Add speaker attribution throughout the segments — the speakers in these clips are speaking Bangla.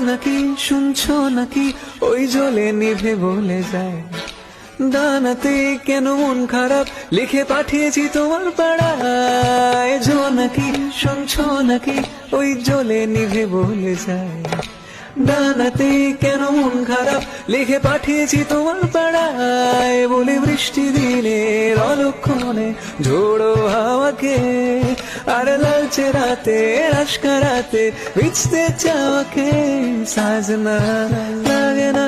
Speaker 1: নাকি? শুনছো নাকি? ওই জলে নিভে বলে যায়। দানাতে কেন মন খারাপ? লিখে পাঠিয়েছি তোমার পাড়ায়। জো নাকি? শুনছো নাকি? ওই জলে নিভে বলে যায়। দানাতে কেন মন খারাপ? লিখে পাঠিয়েছি তোমার পাড়ায়। বলে বৃষ্টি দিনের অলক্ষণে ঝোড়ো হাওয়াকে আর লালচে রাতে রাস্কা রাতে ভিজতে চাওয়াকে সাজনা লাগে না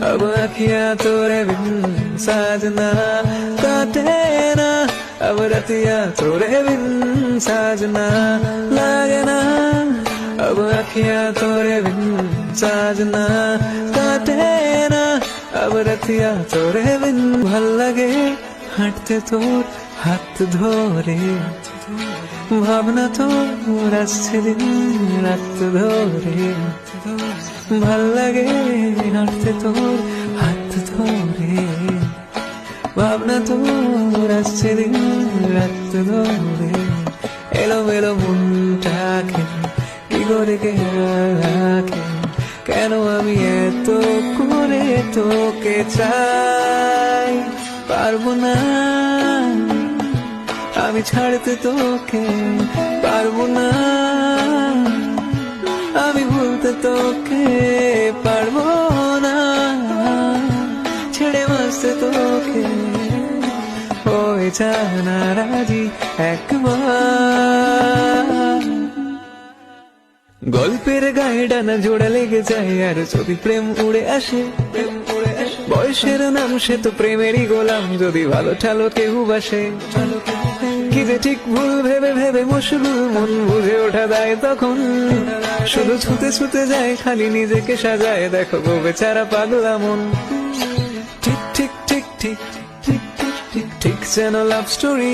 Speaker 1: अब अखियां तोरे बिन साजना काटे ना अब रतिया तोरे बिन साजना लागे ना अब अखियां तोरे बिन साजना काटे ना अब रतिया तोरे बिन ভাল লাগে হাঁটতে তোর হাত ধরে, ভাবনা তোর আসছে দিন রাত ধরে। ভালো লাগে হাঁটতে তোর হাত ধরে, ভাবনা তোর আসছে দিন রাত ধরে। এলো মেলো মনটাকে কি করে রাখে? কেন আমি এত করে তোকে চাই? পারব না। আমি ছাড়তে তোকে পারব না। আমি ভুলতে তোকে পারব না। ছেড়ে বাঁচতে তোকে ওই জানা রাজি একবার। গল্পের গায়ে ডানা জোড়া লেগে যায় আর যদি প্রেম উড়ে আসে। প্রেম উড়ে আসে বয়সের নাম সে তো প্রেমেরই গোলাম, যদি ভালো ঠালো কেউ বাসে। যে ঠিক ভুল ভেবে ভেবে মশগুল মন বুঝে ওঠা দেয় তখন শুধু ছুতে ছুতে যায় খালি নিজেকে সাজায় দেখো গো বেচারা পাগলা মন ঠিক ঠিক ঠিক ঠিক ঠিক ঠিক ঠিক ঠিক যেন লাভ স্টোরি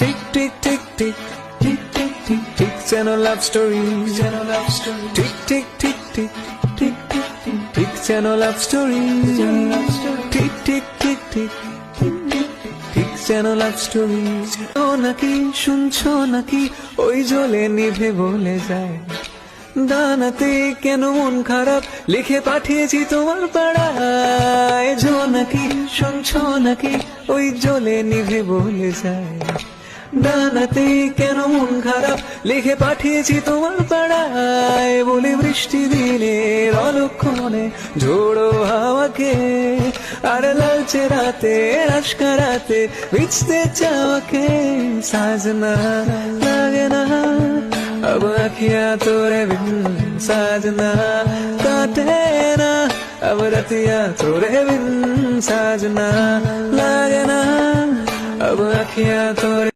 Speaker 1: ঠিক ঠিক ঠিক ঠিক ঠিক ঠিক ঠিক ঠিক যেন লাভ স্টোরি যেন লাভ স্টোরি ঠিক ঠিক ঠিক ঠিক ঠিক ঠিক ঠিক ঠিক যেন লাভ স্টোরি ঠিক ঠিক ঠিক ঠিক যেন লাভ স্টোরি ও নাকি, শুনছো নাকি? ওই জলে নিভে বলে যায়। দানাতে কেন মন খারাপ? লিখে পাঠিয়েছি তোমার পাড়ায়। জো নাকি, শুনছো নাকি? ওই জলে নিভে বলে যায়। দানাতে কেন মন খারাপ লিখে পাঠিয়েছি তোমার পাড়ায় বলে বৃষ্টি দিনের অলক্ষণে ঝোড়ো হাওয়াকে আর লালচে রাতে রাস্কা রাতে ভিজতে চাওয়াকে সাজনা লাগে না अब अखियां तोरे बिन साजना काटे ना अब रतिया तोरे बिन साजना लागे ना अब अखियां तोरे